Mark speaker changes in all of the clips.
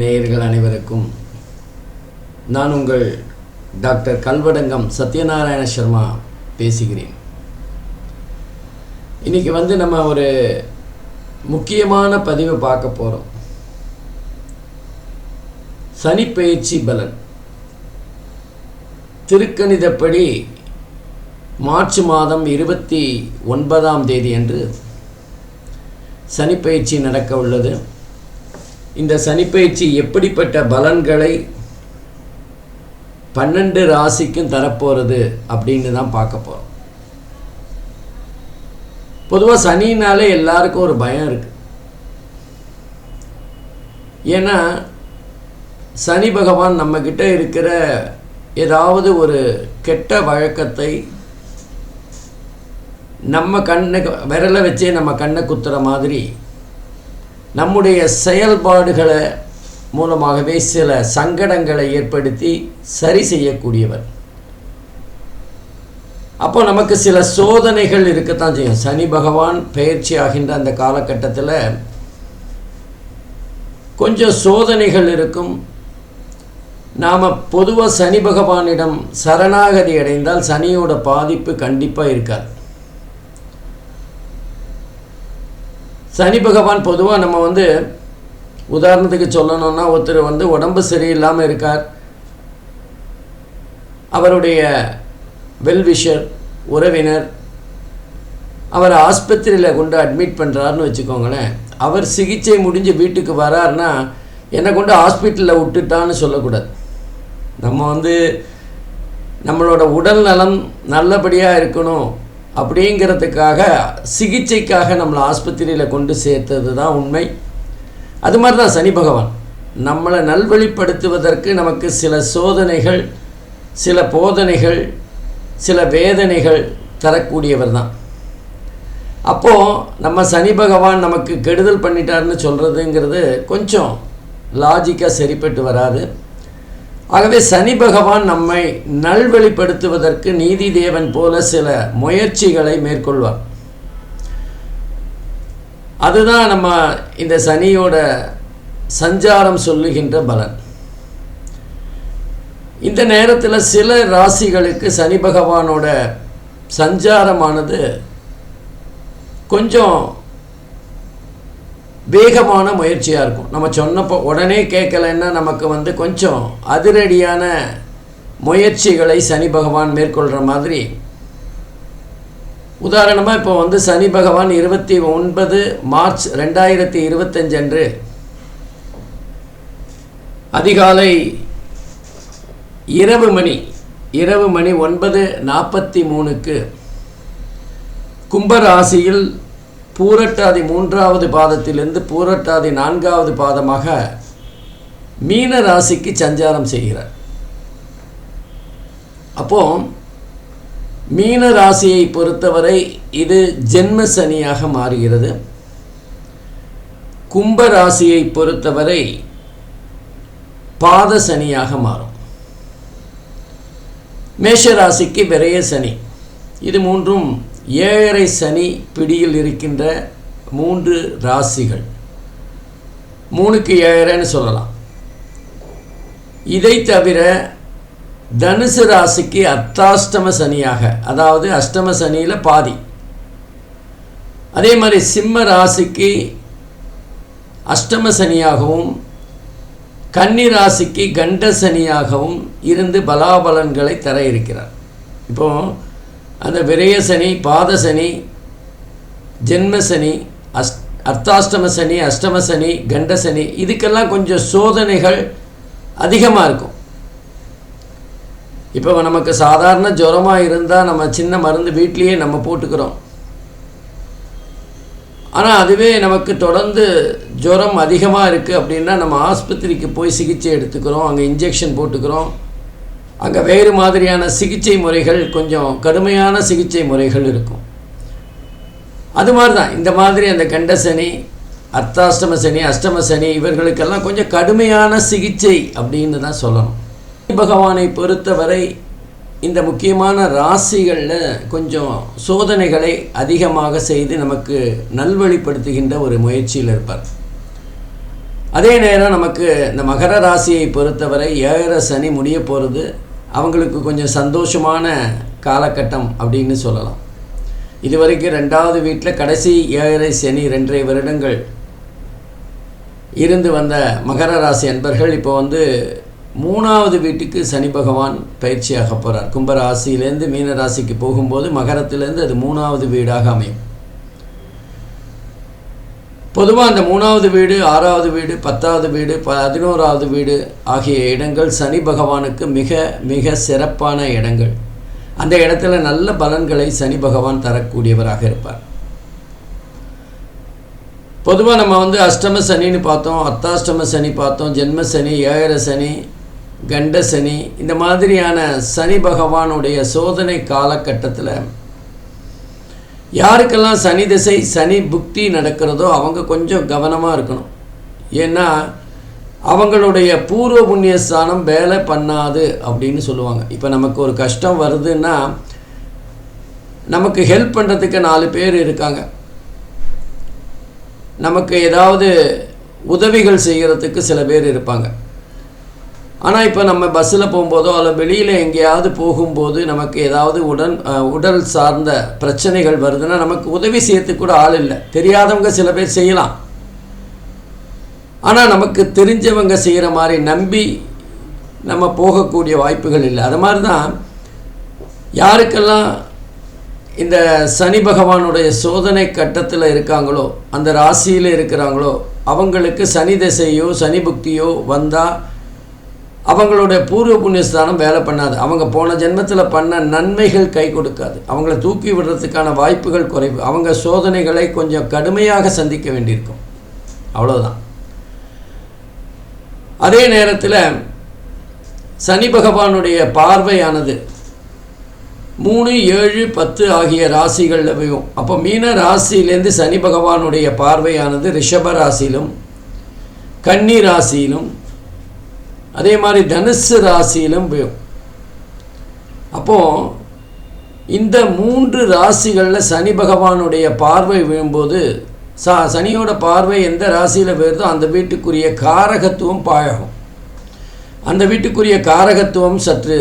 Speaker 1: நேயர்கள் அனைவருக்கும் நான் உங்கள் டாக்டர் கல்வடங்கம் சத்யநாராயண சர்மா பேசுகிறேன். இன்னைக்கு வந்து நம்ம ஒரு முக்கியமான பதிவை பார்க்க போகிறோம் சனிப்பெயர்ச்சி பலன். திருக்கணிதப்படி மார்ச் மாதம் இருபத்தி ஒன்பதாம் தேதி அன்று சனிப்பயிற்சி நடக்க உள்ளது. இந்த சனிப்பயிற்சி எப்படிப்பட்ட பலன்களை பன்னெண்டு ராசிக்கும் தரப்போகிறது அப்படின்னு தான் பார்க்க போகிறோம் பொதுவாக சனினாலே எல்லாருக்கும் ஒரு பயம் இருக்கு. ஏன்னா சனி பகவான் நம்மக்கிட்ட இருக்கிற ஏதாவது ஒரு கெட்ட வழக்கத்தை நம்ம கண்ணை விரலை வச்சே நம்ம கண்ணை குத்துற மாதிரி நம்முடைய செயல்பாடுகளை மூலமாகவே சில சங்கடங்களை ஏற்படுத்தி சரி செய்யக்கூடியவர். அப்போ நமக்கு சில சோதனைகள் இருக்கத்தான் செய்யும். சனி பகவான் பயிற்சி ஆகின்ற அந்த காலகட்டத்தில் கொஞ்சம் சோதனைகள் இருக்கும். நாம் பொதுவாக சனி பகவானிடம் சரணாகதி அடைந்தால் சனியோட பாதிப்பு கண்டிப்பாக இருக்காது. சனி பகவான் பொதுவாக நம்ம வந்து உதாரணத்துக்கு சொல்லணும்னா ஒருத்தர் வந்து உடம்பு சரியில்லாமல் இருக்கார். அவருடைய வெல்விஷர் உறவினர் அவரை ஆஸ்பத்திரியில் கொண்டு அட்மிட் பண்ணுறாருன்னு வச்சுக்கோங்களேன். அவர் சிகிச்சை முடிஞ்சு வீட்டுக்கு வராருன்னா என்னை கொண்டு ஹாஸ்பிட்டலில் விட்டுட்டான்னு சொல்லக்கூடாது. நம்ம வந்து நம்மளோட உடல் நலம் நல்லபடியாக இருக்கணும். அப்படிங்கிறதுக்காக சிகிச்சைக்காக நம்மளை ஆஸ்பத்திரியில் கொண்டு சேர்த்தது தான் உண்மை. அது மாதிரி தான் சனி பகவான். நம்மளை நல்வழிப்படுத்துவதற்கு நமக்கு சில சோதனைகள் சில போதனைகள் சில வேதனைகள் தரக்கூடியவர் தான். அப்போது நம்ம சனி பகவான் நமக்கு கெடுதல் பண்ணிட்டாருன்னு சொல்கிறதுங்கிறது கொஞ்சம் லாஜிக்காக சரிப்பட்டு வராது. ஆகவே சனி பகவான் நம்மை நல்வழிப்படுத்துவதற்கு நீதி தேவன் போல சில முயற்சிகளை மேற்கொள்வார். அதுதான் நம்ம இந்த சனியோட சஞ்சாரம் சொல்லுகின்ற பலன். இந்த நேரத்தில் சில ராசிகளுக்கு சனி பகவானோட சஞ்சாரமானது கொஞ்சம் வேகமான முயற்சியாக இருக்கும். நம்ம சொன்னப்போ உடனே கேட்கலைன்னா நமக்கு வந்து கொஞ்சம் அதிரடியான முயற்சிகளை சனி பகவான் மேற்கொள்கிற மாதிரி. உதாரணமாக இப்போ வந்து சனி பகவான் இருபத்தி ஒன்பது மார்ச் ரெண்டாயிரத்தி இருபத்தஞ்சு அன்று அதிகாலை இரவு மணி இரவு மணி ஒன்பது நாற்பத்தி மூணுக்கு கும்பராசியில் பூரட்டாதி மூன்றாவது பாதத்திலிருந்து பூரட்டாதி நான்காவது பாதமாக மீன ராசிக்கு சஞ்சாரம் செய்கிறார். அப்போ மீன ராசியை பொறுத்தவரை இது ஜென்ம சனியாக மாறுகிறது. கும்ப ராசியை பொறுத்தவரை பாத சனியாக மாறும். மேஷ ராசிக்கு விரைய சனி. இது மூன்றும் ஏழரை சனி பிடியில் இருக்கின்ற மூன்று ராசிகள். மூணுக்கு ஏழரைன்னு சொல்லலாம். இதை தவிர தனுசு ராசிக்கு அர்த்தாஷ்டம சனியாக அதாவது அஷ்டம சனியில் பாதி. அதே மாதிரி சிம்ம ராசிக்கு அஷ்டம சனியாகவும் கன்னி ராசிக்கு கண்ட சனியாகவும் இருந்து பலாபலன்களை தர இருக்கிறார். இப்போது அந்த விரய சனி பாத சனி ஜென்ம சனி அஸ் அர்த்தாஷ்டம சனி அஷ்டம சனி கண்ட சனி இதுக்கெல்லாம் கொஞ்சம் சோதனைகள் அதிகமாக இருக்கும். இப்போ நமக்கு சாதாரண ஜுரமாக இருந்தால் நம்ம சின்ன மருந்து வீட்லேயே நம்ம போட்டுக்கிறோம். ஆனால் அதுவே நமக்கு தொடர்ந்து ஜுரம் அதிகமாக இருக்குது அப்படின்னா நம்ம ஆஸ்பத்திரிக்கு போய் சிகிச்சை எடுத்துக்கிறோம் அங்கே இன்ஜெக்ஷன் போட்டுக்கிறோம். அங்கே வேறு மாதிரியான சிகிச்சை முறைகள் கொஞ்சம் கடுமையான சிகிச்சை முறைகள் இருக்கும். அது மாதிரி தான் இந்த மாதிரி அந்த கண்டசனி அர்த்தாஷ்டம சனி அஷ்டம சனி இவர்களுக்கெல்லாம் கொஞ்சம் கடுமையான சிகிச்சை அப்படின்னு தான் சொல்லணும். பகவானை பொறுத்தவரை இந்த முக்கியமான ராசிகளில் கொஞ்சம் சோதனைகளை அதிகமாக செய்து நமக்கு நல்வழிப்படுத்துகின்ற ஒரு முயற்சியில் இருப்பார். அதே நேரம் நமக்கு இந்த மகர ராசியை பொறுத்தவரை ஏழரை சனி முடிய போகிறது அவங்களுக்கு கொஞ்சம் சந்தோஷமான காலகட்டம் அப்படின்னு சொல்லலாம். இதுவரைக்கும் ரெண்டாவது வீட்டில் கடைசி ஏழரை சனி ரெண்டரை வருடங்கள் இருந்து வந்த மகர ராசி அன்பர்கள் இப்போ வந்து மூணாவது வீட்டுக்கு சனி பகவான் பயிற்சியாக போகிறார் கும்பராசியிலேருந்து மீன ராசிக்கு போகும்போது மகரத்திலேருந்து அது மூணாவது வீடாக அமையும். பொதுவாக அந்த மூணாவது வீடு ஆறாவது வீடு பத்தாவது வீடு பதினோராவது வீடு ஆகிய இடங்கள் சனி பகவானுக்கு மிக மிக சிறப்பான இடங்கள். அந்த இடத்துல நல்ல பலன்களை சனி பகவான் தரக்கூடியவராக இருப்பார். பொதுவாக நம்ம வந்து அஷ்டம சனின்னு பார்த்தோம் அத்தாஷ்டம சனி பார்த்தோம் ஜென்ம சனி ஏழர சனி கண்ட சனி இந்த மாதிரியான சனி பகவானுடைய சோதனை காலகட்டத்தில் யாருக்கெல்லாம் சனி திசை சனி புக்தி நடக்கிறதோ அவங்க கொஞ்சம் கவனமாக இருக்கணும். ஏன்னா அவங்களுடைய பூர்வ புண்ணிய ஸ்தானம் வேலை பண்ணாது அப்படின்னு சொல்லுவாங்க. இப்போ நமக்கு ஒரு கஷ்டம் வருதுன்னா நமக்கு ஹெல்ப் பண்ணுறதுக்கு நாலு பேர் இருக்காங்க. நமக்கு ஏதாவது உதவிகள் செய்கிறதுக்கு சில பேர் இருப்பாங்க. ஆனால் இப்போ நம்ம பஸ்ஸில் போகும்போதோ அல்ல வெளியில் எங்கேயாவது போகும்போது நமக்கு ஏதாவது உடன் உடல் சார்ந்த பிரச்சனைகள் வருதுன்னா நமக்கு உதவி செய்யறதுக்கு கூட ஆள் இல்லை. தெரியாதவங்க சில பேர் செய்யலாம். ஆனால் நமக்கு தெரிஞ்சவங்க செய்கிற மாதிரி நம்பி நம்ம போகக்கூடிய வாய்ப்புகள் இல்லை. அது மாதிரி தான் யாருக்கெல்லாம் இந்த சனி பகவானுடைய சோதனை கட்டத்தில் இருக்காங்களோ அந்த ராசியில் இருக்கிறாங்களோ அவங்களுக்கு சனி திசையோ சனி புக்தியோ வந்தால் அவங்களுடைய பூர்வ புண்ணியஸ்தானம் வேலை பண்ணாது. அவங்க போன ஜென்மத்தில் பண்ண நன்மைகள் கை கொடுக்காது. அவங்கள தூக்கி விடுறதுக்கான வாய்ப்புகள் குறைவு. அவங்க சோதனைகளை கொஞ்சம் கடுமையாக சந்திக்க வேண்டியிருக்கும். அவ்வளோதான் அதே நேரத்தில் சனி பகவானுடைய பார்வையானது மூணு ஏழு பத்து ஆகிய ராசிகளில் அப்போ மீன ராசியிலேருந்து சனி பகவானுடைய பார்வையானது ரிஷப ராசியிலும் கன்னி ராசியிலும் அதே மாதிரி தனுசு ராசியிலும் விழும் அப்போது இந்த மூன்று ராசிகளில் சனி பகவானுடைய பார்வை விழும்போது சா சனியோட பார்வை எந்த ராசியில் போயிருதோ அந்த வீட்டுக்குரிய காரகத்துவம் பாழகும். அந்த வீட்டுக்குரிய காரகத்துவம் சற்று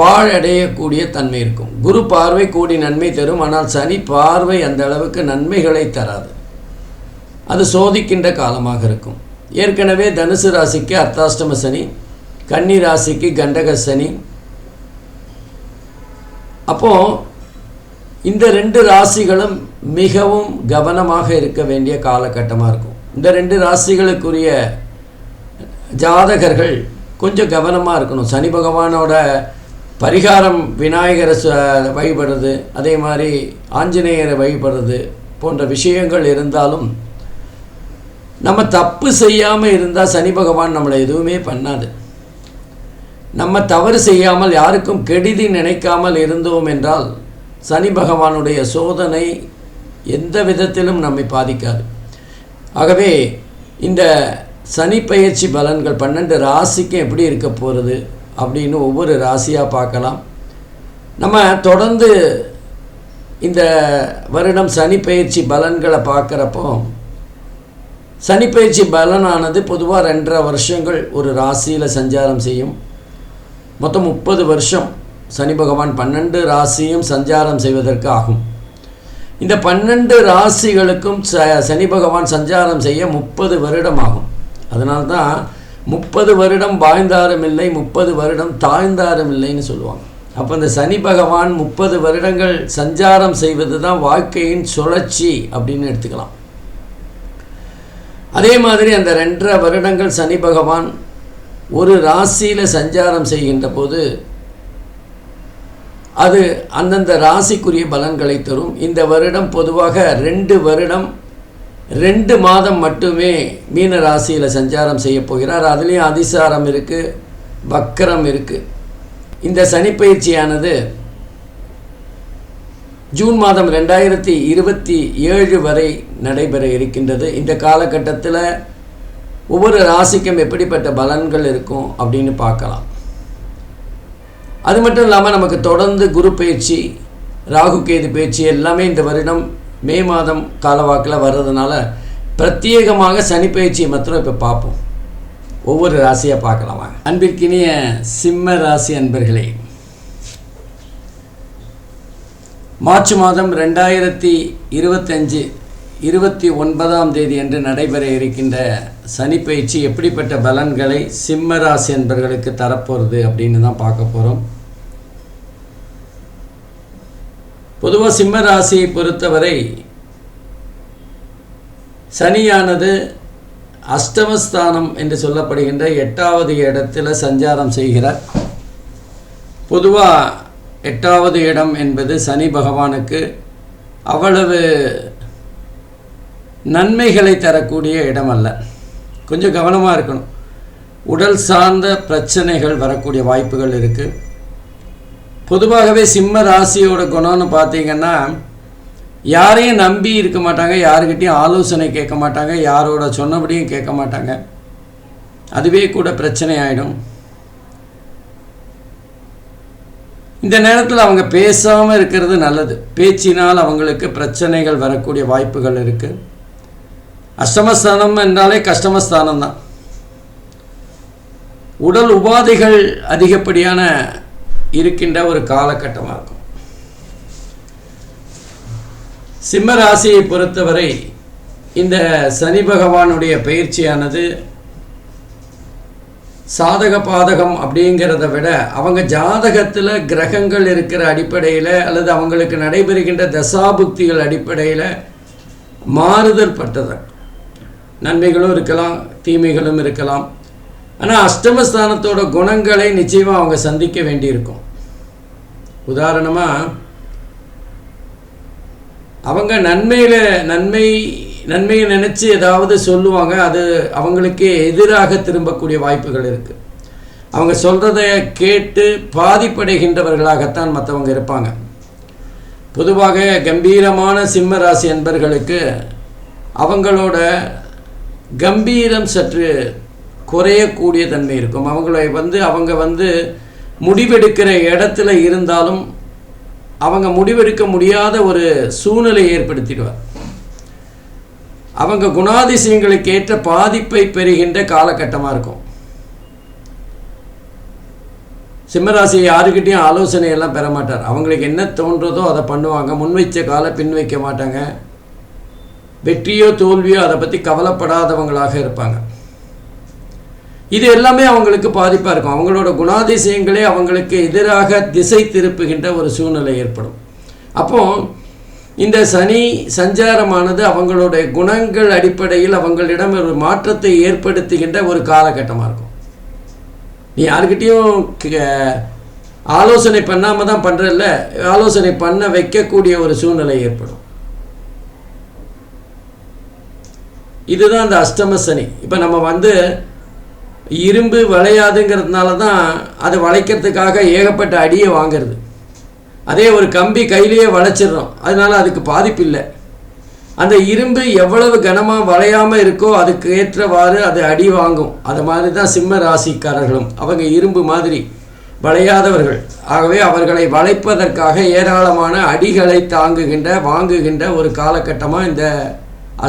Speaker 1: பாழடையக்கூடிய தன்மை இருக்கும். குரு பார்வை கூடி நன்மை தரும் ஆனால் சனி பார்வை அந்த அளவுக்கு நன்மைகளை தராது. அது சோதிக்கின்ற காலமாக இருக்கும். ஏற்கனவே தனுசு ராசிக்கு அர்த்தாஷ்டம சனி கன்னி ராசிக்கு கண்டக சனி. அப்போ இந்த ரெண்டு ராசிகளும் மிகவும் கவனமாக இருக்க வேண்டிய காலகட்டமாக இருக்கும். இந்த ரெண்டு ராசிகளுக்குரிய ஜாதகர்கள் கொஞ்சம் கவனமாக இருக்கணும். சனி பகவானோட பரிகாரம் விநாயகரை வழிபடுறது அதே மாதிரி ஆஞ்சநேயரை வழிபடுறது போன்ற விஷயங்கள் இருந்தாலும் நம்ம தப்பு செய்யாமல் இருந்தால் சனி பகவான் நம்மளை எதுவுமே பண்ணாது. நம்ம தவறு செய்யாமல் யாருக்கும் கெடுதி நினைக்காமல் இருந்தோம் என்றால் சனி பகவானுடைய சோதனை எந்த விதத்திலும் நம்மை பாதிக்காது. ஆகவே இந்த சனி பயிற்சி பலன்கள் பன்னெண்டு ராசிக்கும் எப்படி இருக்க போகிறது அப்படின்னு ஒவ்வொரு ராசியாக பார்க்கலாம். நம்ம தொடர்ந்து இந்த வருடம் சனி பயிற்சி பலன்களை பார்க்குறப்போ சனிப்பயிற்சி பலனானது பொதுவாக ரெண்டரை வருஷங்கள் ஒரு ராசியில் சஞ்சாரம் செய்யும். மொத்தம் முப்பது வருஷம் சனி பகவான் பன்னெண்டு ராசியும் சஞ்சாரம் செய்வதற்கு ஆகும். இந்த பன்னெண்டு ராசிகளுக்கும் ச சனி பகவான் சஞ்சாரம் செய்ய முப்பது வருடம் ஆகும். அதனால்தான் முப்பது வருடம் வாழ்ந்தாரும் இல்லை முப்பது வருடம் தாழ்ந்தாரும் இல்லைன்னு சொல்லுவாங்க. அப்போ இந்த சனி பகவான் முப்பது வருடங்கள் சஞ்சாரம் செய்வது தான் வாழ்க்கையின் சுழற்சி அப்படின்னு எடுத்துக்கலாம். அதே மாதிரி அந்த ரெண்டரை வருடங்கள் சனி பகவான் ஒரு ராசியில் சஞ்சாரம் செய்கின்ற போது அது அந்தந்த ராசிக்குரிய பலன்களை தரும். இந்த வருடம் பொதுவாக ரெண்டு வருடம் ரெண்டு மாதம் மட்டுமே மீன ராசியில் சஞ்சாரம் செய்ய போகிறார். அதுலேயும் அதிசாரம் இருக்குது வக்கரம் இருக்குது இந்த சனிப்பயிற்சியானது ஜூன் மாதம் ரெண்டாயிரத்தி இருபத்தி ஏழு வரை நடைபெற இருக்கின்றது. இந்த காலகட்டத்தில் ஒவ்வொரு ராசிக்கும் எப்படிப்பட்ட பலன்கள் இருக்கும் அப்படின்னு பார்க்கலாம். அது மட்டும் இல்லாமல் நமக்கு தொடர்ந்து குரு பயிற்சி ராகு கேது பயிற்சி எல்லாமே இந்த வருடம் மே மாதம் காலவாக்கில் வர்றதுனால பிரத்யேகமாக சனி பயிற்சியை மாத்திரம் இப்போ பார்ப்போம். ஒவ்வொரு ராசியாக பார்க்கலாம் அன்பிற்கினிய சிம்ம ராசி அன்பர்களே மார்ச் மாதம் ரெண்டாயிரத்தி இருபத்தஞ்சு இருபத்தி ஒன்பதாம் தேதி என்று நடைபெற இருக்கின்ற சனி பயிற்சி எப்படிப்பட்ட பலன்களை சிம்மராசி என்பர்களுக்கு தரப்போகிறது அப்படின்னு தான் பார்க்க போகிறோம் பொதுவாக சிம்ம ராசியை பொறுத்தவரை சனியானது அஷ்டமஸ்தானம் என்று சொல்லப்படுகின்ற எட்டாவது இடத்துல சஞ்சாரம் செய்கிறார். பொதுவாக எட்டாவது இடம் என்பது சனி பகவானுக்கு அவ்வளவு நன்மைகளை தரக்கூடிய இடம் அல்ல கொஞ்சம் கவனமாக இருக்கணும். உடல் சார்ந்த பிரச்சனைகள் வரக்கூடிய வாய்ப்புகள் இருக்குது பொதுவாகவே சிம்ம ராசியோட குணம்னு பார்த்தீங்கன்னா யாரையும் நம்பி இருக்க மாட்டாங்க யாருக்கிட்டையும் ஆலோசனை கேட்க மாட்டாங்க யாரோட சொன்னபடியும் கேட்க மாட்டாங்க. அதுவே கூட பிரச்சனை ஆகிடும் இந்த நேரத்தில் அவங்க பேசாமல் இருக்கிறது நல்லது. பேச்சினால் அவங்களுக்கு பிரச்சனைகள் வரக்கூடிய வாய்ப்புகள் இருக்குது அஷ்டமஸ்தானம் என்றாலே கஷ்டமஸ்தானம் தான். உடல் உபாதைகள் அதிகப்படியான இருக்கின்ற ஒரு காலகட்டமாக இருக்கும். சிம்ம ராசியை பொறுத்தவரை இந்த சனி பகவானுடைய பயிற்சியானது சாதக பாதகம் அப்படிங்கிறத விட அவங்க ஜாதகத்தில் கிரகங்கள் இருக்கிற அடிப்படையில் அல்லது அவங்களுக்கு நடைபெறுகின்ற தசாபுக்திகள் அடிப்படையில் மாறுதல் பட்டது நன்மைகளும் இருக்கலாம் தீமைகளும் இருக்கலாம். ஆனால் அஷ்டமஸ்தானத்தோட குணங்களை நிச்சயமாக அவங்க சந்திக்க வேண்டியிருக்கும். உதாரணமாக அவங்க நன்மையில் நன்மை நன்மையை நினச்சி ஏதாவது சொல்லுவாங்க அது அவங்களுக்கே எதிராக திரும்பக்கூடிய வாய்ப்புகள் இருக்குது அவங்க சொல்கிறத கேட்டு பாதிப்படைகின்றவர்களாகத்தான் மற்றவங்க இருப்பாங்க. பொதுவாக கம்பீரமான சிம்ம ராசி என்பர்களுக்கு அவங்களோட கம்பீரம் சற்று குறையக்கூடிய தன்மை இருக்கும். அவங்களை வந்து அவங்க வந்து முடிவெடுக்கிற இடத்துல இருந்தாலும் அவங்க முடிவெடுக்க முடியாத ஒரு சூழ்நிலை ஏற்படுத்திடுவார். அவங்க குணாதிசயங்களுக்கு ஏற்ற பாதிப்பை பெறுகின்ற காலகட்டமாக இருக்கும். சிம்மராசி யாருக்கிட்டையும் ஆலோசனை எல்லாம் பெற மாட்டார். அவங்களுக்கு என்ன தோன்றதோ அதை பண்ணுவாங்க. முன்வைச்ச காலை பின் வைக்க மாட்டாங்க. வெற்றியோ தோல்வியோ அதை பற்றி கவலைப்படாதவங்களாக இருப்பாங்க. இது எல்லாமே அவங்களுக்கு பாதிப்பாக இருக்கும். அவங்களோட குணாதிசயங்களே அவங்களுக்கு எதிராக திசை திருப்புகின்ற ஒரு சூழ்நிலை ஏற்படும். அப்போது இந்த சனி சஞ்சாரமானது அவங்களுடைய குணங்கள் அடிப்படையில் அவங்களிடம் ஒரு மாற்றத்தை ஏற்படுத்துகின்ற ஒரு காலகட்டமாக இருக்கும். நீ யாருக்கிட்டேயும் க- ஆலோசனை பண்ணாமல் தான் பண்ணுறல்ல ஆலோசனை பண்ண வைக்கக்கூடிய ஒரு சூழ்நிலை ஏற்படும். இதுதான் அந்த அஷ்டம சனி. இப்போ நம்ம வந்து இரும்பு வளையாதுங்கிறதுனால தான் அதை வளைக்கிறதுக்காக ஏகப்பட்ட அடியை வாங்குறது. அதே ஒரு கம்பி கையிலேயே வளைச்சிடுறோம். அதனால் அதுக்கு பாதிப்பு இல்லை. அந்த இரும்பு எவ்வளவு கனமாக வளையாமல் இருக்கோ அதுக்கு ஏற்றவாறு அது அடி வாங்கும். அது மாதிரி தான் சிம்ம ராசிக்காரர்களும். அவங்க இரும்பு மாதிரி வளையாதவர்கள். ஆகவே அவர்களை வளைப்பதற்காக ஏராளமான அடிகளை தாங்குகின்ற வாங்குகின்ற ஒரு காலகட்டமாக இந்த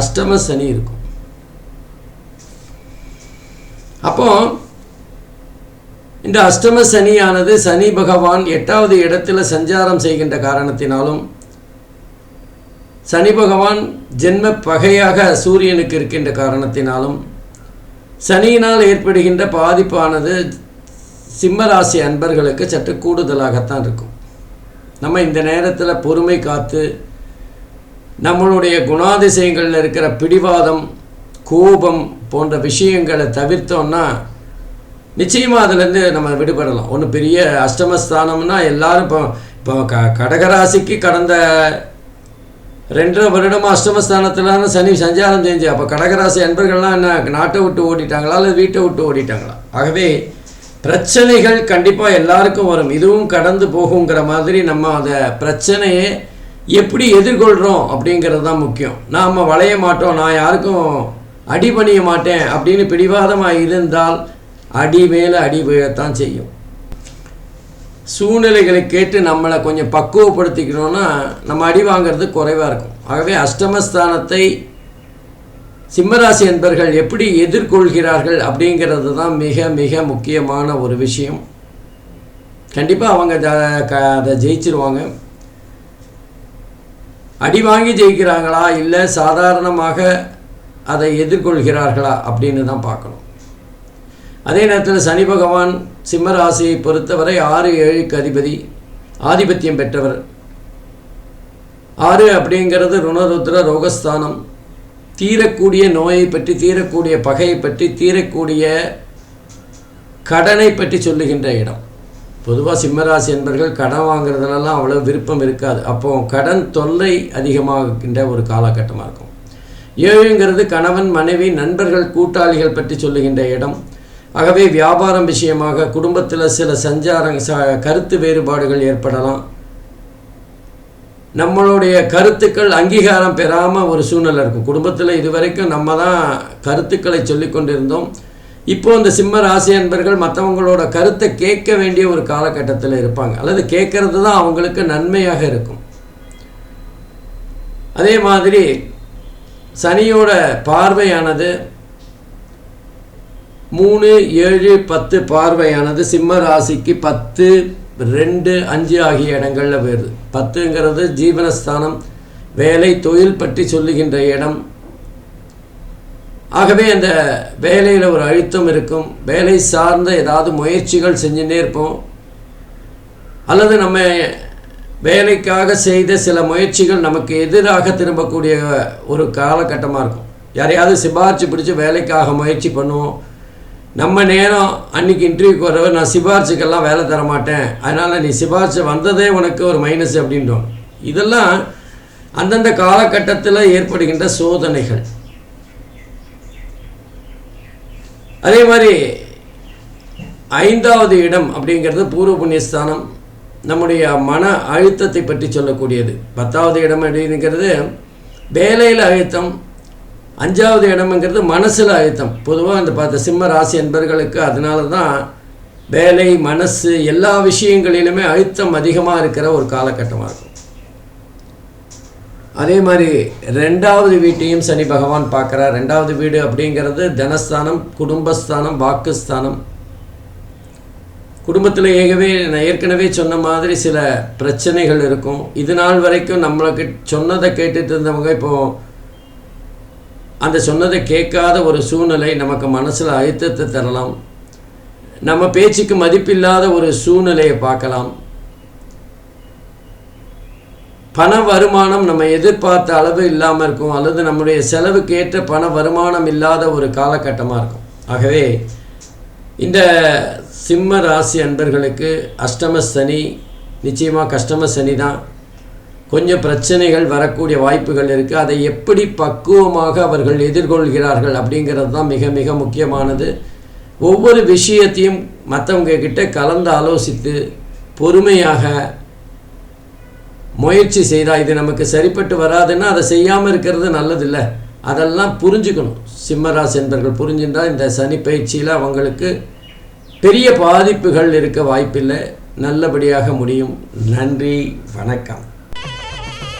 Speaker 1: அஷ்டம சனி இருக்கும். அப்போ இந்த அஷ்டம சனியானது சனி பகவான் எட்டாவது இடத்துல சஞ்சாரம் செய்கின்ற காரணத்தினாலும் சனி பகவான் ஜென்ம பகையாக சூரியனுக்கு இருக்கின்ற காரணத்தினாலும் சனியினால் ஏற்படுகின்ற பாதிப்பானது சிம்மராசி அன்பர்களுக்கு சற்று கூடுதலாகத்தான் இருக்கும். நம்ம இந்த நேரத்தில் பொறுமை காத்து நம்மளுடைய குணாதிசயங்களில் இருக்கிற பிடிவாதம் கோபம் போன்ற விஷயங்களை தவிர்த்தோன்னா நிச்சயமாக அதுலேருந்து நம்ம விடுபடலாம். ஒன்று பெரிய அஷ்டமஸ்தானம்னா எல்லாரும் இப்போ இப்போ க கடகராசிக்கு கடந்த ரெண்டரை வருடமாக அஷ்டமஸ்தானத்தில் சனி சஞ்சாரம் செஞ்சு அப்போ கடகராசி அன்பர்கள்லாம் என்ன நாட்டை விட்டு ஓடிட்டாங்களா இல்லை வீட்டை விட்டு ஓடிட்டாங்களா? ஆகவே பிரச்சனைகள் கண்டிப்பாக எல்லாருக்கும் வரும். இதுவும் கடந்து போகுங்கிற மாதிரி நம்ம அதை பிரச்சனையை எப்படி எதிர்கொள்கிறோம் அப்படிங்கிறது தான் முக்கியம். நாம் வளைய மாட்டோம். நான் யாருக்கும் அடிபணிய மாட்டேன் அப்படின்னு பிடிவாதமாக இருந்தால் அடி மேலே அடி விழத்தான் செய்யும். சூழ்நிலைகளை கேட்டு நம்மளை கொஞ்சம் பக்குவப்படுத்திக்கணும்னா நம்ம அடி வாங்கிறது குறைவாக இருக்கும். ஆகவே அஷ்டமஸ்தானத்தை சிம்மராசி என்பர்கள் எப்படி எதிர்கொள்கிறார்கள் அப்படிங்கிறது தான் மிக மிக முக்கியமான ஒரு விஷயம். கண்டிப்பாக அவங்க க- அதை ஜெயிச்சிருவாங்க. அடி வாங்கி ஜெயிக்கிறாங்களா? இல்லை சாதாரணமாக அதை எதிர்கொள்கிறார்களா? அப்படின்னு தான் பார்க்கணும். அதே நேரத்தில் சனி பகவான் சிம்ம ராசியை பொறுத்தவரை ஆறு ஏழுக்கு அதிபதி ஆதிபத்தியம் பெற்றவர். ஆறு அப்படிங்கிறது ருணருத்ர ரோகஸ்தானம். தீரக்கூடிய நோயை பற்றி தீரக்கூடிய பகையை பற்றி தீரக்கூடிய கடனை பற்றி சொல்லுகின்ற இடம். பொதுவாக சிம்மராசி என்பர்கள் கடன் வாங்குறதுலலாம் அவ்வளோ விருப்பம் இருக்காது. அப்போ கடன் தொல்லை அதிகமாகின்ற ஒரு காலகட்டமாக இருக்கும். ஏழுங்கிறது கணவன் மனைவி நண்பர்கள் கூட்டாளிகள் பற்றி சொல்லுகின்ற இடம். ஆகவே வியாபாரம் விஷயமாக குடும்பத்தில் சில சஞ்சார கருத்து வேறுபாடுகள் ஏற்படலாம். நம்மளுடைய கருத்துக்கள் அங்கீகாரம் பெறாமல் ஒரு சூழ்நிலை இருக்கும். குடும்பத்தில் இதுவரைக்கும் நம்ம தான் கருத்துக்களை சொல்லிக்கொண்டிருந்தோம் இப்போ இந்த சிம்ம ராசி அன்பர்கள் மற்றவங்களோட கருத்தை கேட்க வேண்டிய ஒரு காலகட்டத்தில் இருப்பாங்க. அல்லது கேட்கறது தான் அவங்களுக்கு நன்மையாக இருக்கும். அதே மாதிரி சனியோட பார்வையானது மூணு ஏழு பத்து பார்வையானது சிம்ம ராசிக்கு பத்து ரெண்டு அஞ்சு ஆகிய இடங்களில் வருது பத்துங்கிறது ஜீவனஸ்தானம் வேலை தொழில் பற்றி சொல்லுகின்ற இடம். ஆகவே அந்த வேலையில் ஒரு அழுத்தம் இருக்கும். வேலை சார்ந்த ஏதாவது முயற்சிகள் செஞ்சுட்டே இருப்போம். அல்லது நம்ம வேலைக்காக செய்த சில முயற்சிகள் நமக்கு எதிராக திரும்பக்கூடிய ஒரு காலகட்டமாக இருக்கும். யாரையாவது சிபாரிச்சு பிடிச்சி வேலைக்காக முயற்சி பண்ணுவோம். நம்ம நேரம் அன்னைக்கு இன்டர்வியூக்கு வரவர் நான் சிபாரிச்சுக்கெல்லாம் வேலை தர மாட்டேன் அதனால் நீ சிபாரிச்சு வந்ததே உனக்கு ஒரு மைனஸ் அப்படின்றோம். இதெல்லாம் அந்தந்த காலகட்டத்தில் ஏற்படுகின்ற சோதனைகள். அதே மாதிரி ஐந்தாவது இடம் அப்படிங்கிறது பூர்வ புண்ணியஸ்தானம் நம்முடைய மன அழுத்தத்தை பற்றி சொல்லக்கூடியது. பத்தாவது இடம் அப்படிங்கிறது வேலையில் அழுத்தம் அஞ்சாவது இடம்ங்கிறது மனசில் அழுத்தம். பொதுவாக அந்த பார்த்த சிம்ம ராசி என்பர்களுக்கு அதனால தான் வேலை மனசு எல்லா விஷயங்களிலுமே அழுத்தம் அதிகமாக இருக்கிற ஒரு காலகட்டமாக இருக்கும். அதே மாதிரி ரெண்டாவது வீட்டையும் சனி பகவான் பார்க்குறார். ரெண்டாவது வீடு அப்படிங்கிறது தனஸ்தானம் குடும்பஸ்தானம் வாக்குஸ்தானம். குடும்பத்தில் ஏகவே நான் ஏற்கனவே சொன்ன மாதிரி சில பிரச்சனைகள் இருக்கும். இது நாள் வரைக்கும் நம்மளுக்கு சொன்னதை கேட்டுட்டு இருந்தவங்க இப்போது அந்த சொன்னதை கேட்காத ஒரு சூழ்நிலை நமக்கு மனசில் அழுத்தத்தை தரலாம். நம்ம பேச்சுக்கு மதிப்பில்லாத ஒரு சூழ்நிலையை பார்க்கலாம். பண வருமானம் நம்ம எதிர்பார்த்த அளவு இல்லாமல் இருக்கும். அல்லது நம்முடைய செலவுக்கு ஏற்ற பண வருமானம் இல்லாத ஒரு காலகட்டமாக இருக்கும். ஆகவே இந்த சிம்ம ராசி அன்பர்களுக்கு அஷ்டம சனி நிச்சயமாக கஷ்டம சனி தான் கொஞ்சம் பிரச்சனைகள் வரக்கூடிய வாய்ப்புகள் இருக்குது அதை எப்படி பக்குவமாக அவர்கள் எதிர்கொள்கிறார்கள் அப்படிங்கிறது தான் மிக மிக முக்கியமானது. ஒவ்வொரு விஷயத்தையும் மற்றவங்க கிட்ட கலந்து ஆலோசித்து பொறுமையாக முயற்சி செய்தால் இது நமக்கு சரிப்பட்டு வராதுன்னா அதை செய்யாமல் இருக்கிறது நல்லதில்லை. அதெல்லாம் புரிஞ்சுக்கணும். சிம்மராசி என்பர்கள் புரிஞ்சுட்டால் இந்த சனி பயிற்சியில் அவங்களுக்கு பெரிய பாதிப்புகள் இருக்க வாய்ப்பில்லை. நல்லபடியாக முடியும். நன்றி. வணக்கம்.